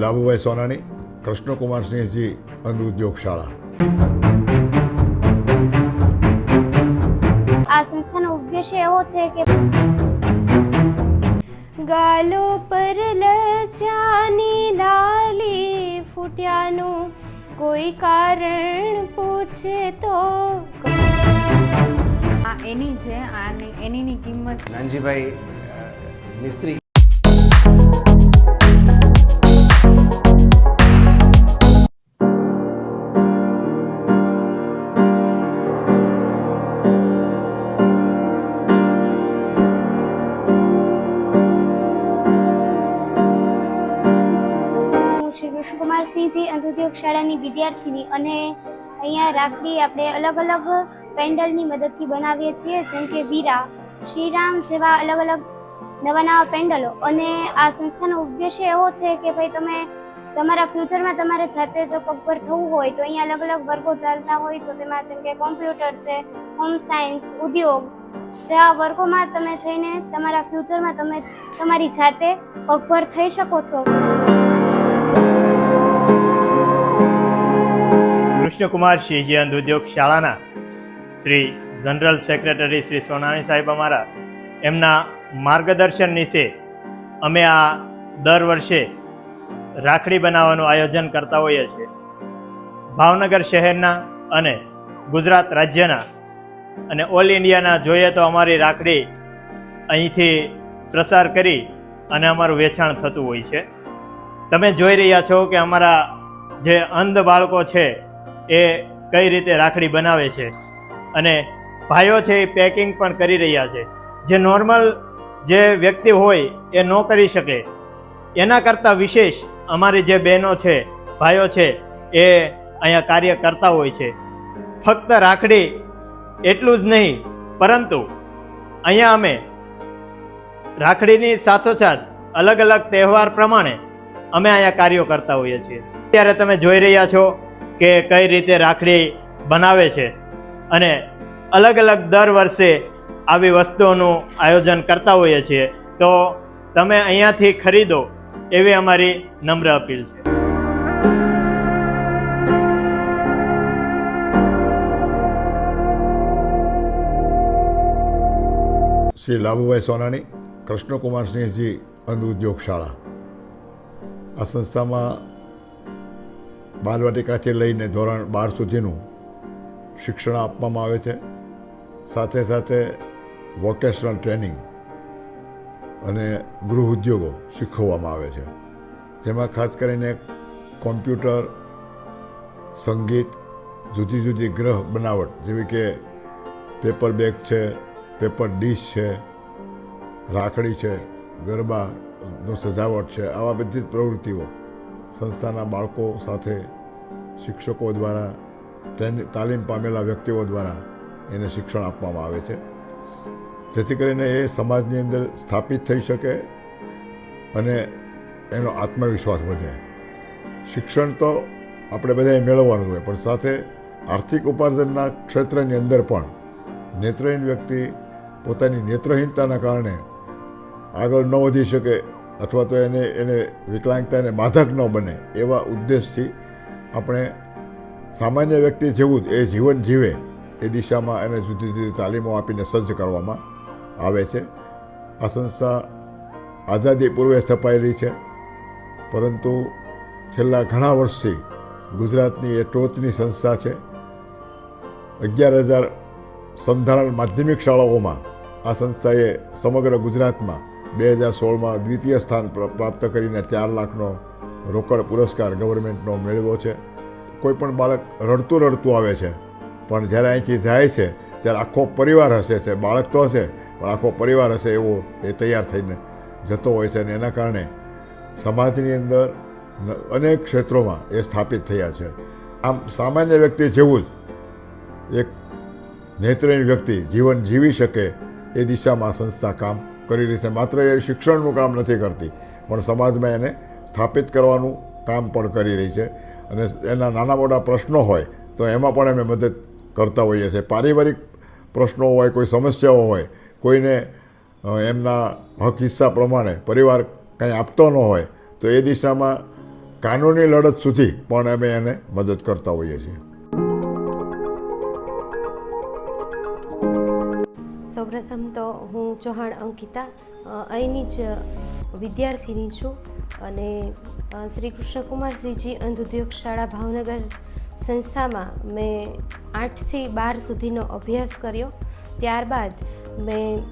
લાભુભાઈ સોનાણી કૃષ્ણકુમારસિંહજી અંધ ઉદ્યોગ શાળા આ સંસ્થાનો ઉદ્દેશ્ય એવો છે કે ગાલો પર લજાની લાલી ફૂટ્યાનું કોઈ કારણ પૂછે તો આ એની છે આની એનીની કિંમત. નાનજીભાઈ મિસ્ત્રી શાળાની વિદ્યાર્થીની અને અહીંયા રાખડી આપણે અલગ અલગ પેન્ડલની મદદથી બનાવીએ છીએ. જેમ કે વીરા, શ્રીરામ જેવા અલગ અલગ નવા નવા પેન્ડલો. અને આ સંસ્થાનો ઉદ્દેશ્ય એવો છે કે ભાઈ તમે તમારા ફ્યુચરમાં તમારે જાતે જો પગભર થવું હોય તો અહીંયા અલગ અલગ વર્ગો ચાલતા હોય તો તેમાં જેમ કે કોમ્પ્યુટર છે, હોમ સાયન્સ, ઉદ્યોગ, જેવા વર્ગોમાં તમે જઈને તમારા ફ્યુચરમાં તમે તમારી જાતે પગભર થઈ શકો છો. કૃષ્ણકુમાર અંધ ઉદ્યોગ શાળાના શ્રી જનરલ સેક્રેટરી શ્રી સોનાણી સાહેબ અમારા એમના માર્ગદર્શન નીચે અમે આ દર વર્ષે રાખડી બનાવવાનું આયોજન કરતા હોઈએ છીએ. ભાવનગર શહેરના અને ગુજરાત રાજ્યના અને ઓલ ઇન્ડિયાના જોઈએ તો અમારી રાખડી અહીંથી પ્રસાર કરી અને અમારું વેચાણ થતું હોય છે. તમે જોઈ રહ્યા છો કે અમારા જે અંધ બાળકો છે એ કઈ રીતે રાખડી બનાવે છે અને ભાઈઓ છે એ પેકિંગ પણ કરી રહ્યા છે. જે નોર્મલ જે વ્યક્તિ હોય એ ન કરી શકે. એના કરતાં વિશેષ અમારી જે બહેનો છે, ભાઈઓ છે, એ અહીંયા કાર્ય કરતા હોય છે. ફક્ત રાખડી એટલું જ નહીં, પરંતુ અહીંયા અમે રાખડીની સાથોસાથ અલગ અલગ તહેવાર પ્રમાણે અમે અહીંયા કાર્યો કરતા હોઈએ છીએ. અત્યારે તમે જોઈ રહ્યા છો કે કઈ રીતે રાખડી બનાવે છે. અને અલગ અલગ દર વર્ષે આવી વસ્તુઓનું આયોજન કરતા હોઈએ છીએ. તો તમે અહીંયાથી ખરીદો એવી અમારી નમ્ર અપીલ છે. શ્રી લાભુભાઈ સોનાણી કૃષ્ણકુમારસિંહજી અંધ ઉદ્યોગ શાળા આ સંસ્થામાં બાલવાટિકાથી લઈને ધોરણ બાર સુધીનું શિક્ષણ આપવામાં આવે છે. સાથે સાથે વોકેશનલ ટ્રેનિંગ અને ગૃહ ઉદ્યોગો શીખવવામાં આવે છે. જેમાં ખાસ કરીને કોમ્પ્યુટર, સંગીત, જુદી જુદી ગ્રહ બનાવટ, જેવી કે પેપર બેગ છે, પેપર ડીશ છે, રાખડી છે, ગરબાનો સજાવટ છે, આવા બધી જ પ્રવૃત્તિઓ સંસ્થાના બાળકો સાથે શિક્ષકો દ્વારા ટ્રેનિંગ તાલીમ પામેલા વ્યક્તિઓ દ્વારા એને શિક્ષણ આપવામાં આવે છે. જેથી કરીને એ સમાજની અંદર સ્થાપિત થઈ શકે અને એનો આત્મવિશ્વાસ વધે. શિક્ષણ તો આપણે બધાએ મેળવવાનું હોય, પણ સાથે આર્થિક ઉપાર્જનના ક્ષેત્રની અંદર પણ નેત્રહીન વ્યક્તિ પોતાની નેત્રહીનતાના કારણે આગળ ન વધી શકે અથવા તો એને એને વિકલાંગતાને બાધક ન બને, એવા ઉદ્દેશથી આપણે સામાન્ય વ્યક્તિ જેવું જ એ જીવન જીવે એ દિશામાં એને જુદી જુદી તાલીમો આપીને સજ્જ કરવામાં આવે છે. આ સંસ્થા આઝાદી પૂર્વે સ્થપાયેલી છે, પરંતુ છેલ્લા ઘણા વર્ષથી ગુજરાતની એ ટોચની સંસ્થા છે. અગિયાર હજાર સંધારણ માધ્યમિક શાળાઓમાં આ સંસ્થાએ સમગ્ર ગુજરાતમાં બે હજાર સોળમાં દ્વિતીય સ્થાન પ્રાપ્ત કરીને ચાર લાખનો રોકડ પુરસ્કાર ગવર્મેન્ટનો મેળવ્યો છે. કોઈ પણ બાળક રડતું રડતું આવે છે, પણ જ્યારે અહીંથી જાય છે, ત્યારે આખો પરિવાર હશે છે. બાળક તો હશે, પણ આખો પરિવાર હશે એવો એ તૈયાર થઈને જતો હોય છે અને એના કારણે સમાજની અંદર અનેક ક્ષેત્રોમાં એ સ્થાપિત થયા છે. આમ સામાન્ય વ્યક્તિ જેવું જ એક નેત્રહીન વ્યક્તિ જીવન જીવી શકે એ દિશામાં સંસ્થા કામ કરી રહી છે. માત્ર એ શિક્ષણનું કામ નથી કરતી, પણ સમાજમાં એને સ્થાપિત કરવાનું કામ પણ કરી રહી છે. અને એના નાના મોટા પ્રશ્નો હોય, તો એમાં પણ અમે મદદ કરતા હોઈએ છીએ. પારિવારિક પ્રશ્નો હોય, કોઈ સમસ્યાઓ હોય, કોઈને એમના હક હિસ્સા પ્રમાણે પરિવાર કંઈ આપતો ન હોય, તો એ દિશામાં કાનૂની લડત સુધી પણ અમે એને મદદ કરતા હોઈએ છીએ. સૌપ્રથમ તો હું ચૌહાણ અંકિતા અહીંની જ વિદ્યાર્થીની છું અને શ્રી કૃષ્ણકુમારસિંહજી અંધ ઉદ્યોગ શાળા ભાવનગર સંસ્થામાં મેં આઠથી બાર સુધીનો અભ્યાસ કર્યો. ત્યારબાદ મેં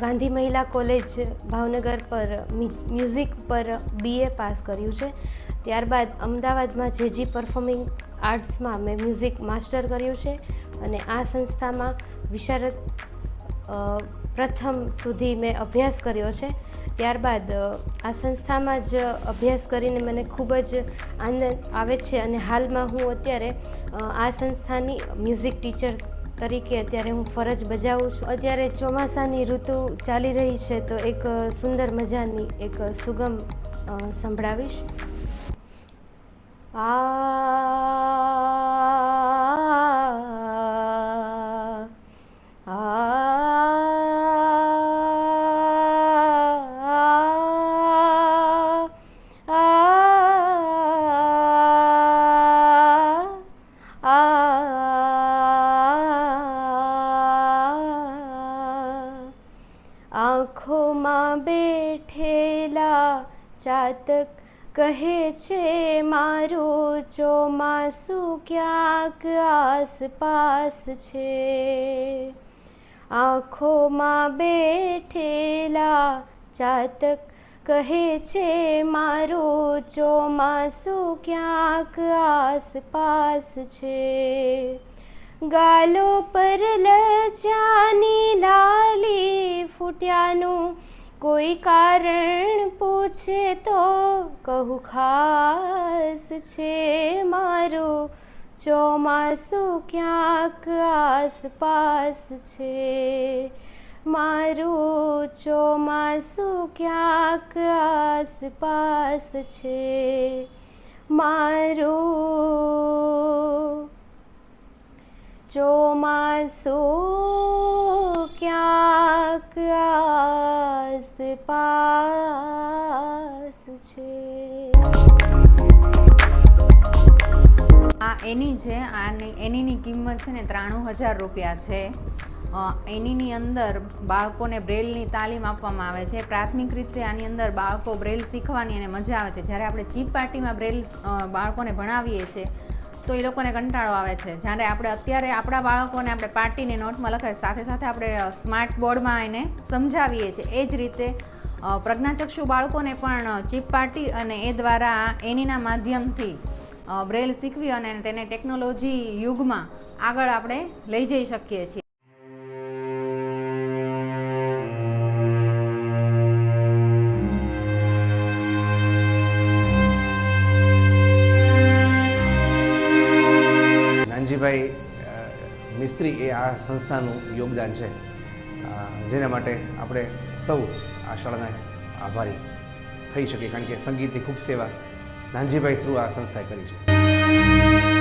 ગાંધી મહિલા કોલેજ ભાવનગર પર મ્યુઝિક પર બીએ પાસ કર્યું છે. ત્યારબાદ અમદાવાદમાં જેજી પરફોર્મિંગ આર્ટ્સમાં મેં મ્યુઝિક માસ્ટર કર્યું છે અને આ સંસ્થામાં વિશારદ પ્રથમ સુધી મેં અભ્યાસ કર્યો છે. ત્યારબાદ આ સંસ્થામાં જ અભ્યાસ કરીને મને ખૂબ જ આનંદ આવે છે અને હાલમાં હું અત્યારે આ સંસ્થાની મ્યુઝિક ટીચર તરીકે અત્યારે હું ફરજ બજાવું છું. અત્યારે ચોમાસાની ઋતુ ચાલી રહી છે તો એક સુંદર મજાની એક સુગમ સંભળાવીશ. આ ચાતક કહે છે, મારું ચોમાસું ક્યાંક આસપાસ છે? આંખોમાં બેઠેલા ચાતક કહે છે, મારું ચોમાસું ક્યાંક આસપાસ છે? ગાલો પર લજાની લાલી ફૂટ્યાનું કોઈ કારણ પૂછે તો કહું, ખાસ છે મારું ચોમાસું ક્યાંક આસપાસ છે. મારું ચોમાસું ક્યાંક આસપાસ છે. મારું ચોમાસું આસપાસ છે. આ એની છે આની, એનીની કિંમત છે ને ત્રાણું હજાર રૂપિયા છે. એનીની અંદર બાળકોને બ્રેલની તાલીમ આપવામાં આવે છે. પ્રાથમિક રીતે આની અંદર બાળકો બ્રેલ શીખવાની અને મજા આવે છે. જ્યારે આપણે ચીપ પાર્ટીમાં બ્રેલ બાળકોને ભણાવીએ છીએ તો એ લોકોને કંટાળો આવે છે. જ્યારે આપણે અત્યારે આપણા બાળકોને આપણે પાર્ટીની નોટમાં લખાય, સાથે સાથે આપણે સ્માર્ટ બોર્ડમાં એને સમજાવીએ છીએ. એ જ રીતે પ્રજ્ઞાચક્ષુ બાળકોને પણ ચીપ પાર્ટી અને એ દ્વારા એનીના માધ્યમથી બ્રેલ શીખવી અને તેને ટેકનોલોજી યુગમાં આગળ આપણે લઈ જઈ શકીએ છીએ. નાનજીભાઈ મિસ્ત્રી એ આ સંસ્થાનું યોગદાન છે. જેના માટે આપણે સૌ આ શાળાના આભારી થઈ શકે કારણ કે સંગીતની ખૂબ સેવા નાનજીભાઈ થ્રુ આ સંસ્થાએ કરી છે.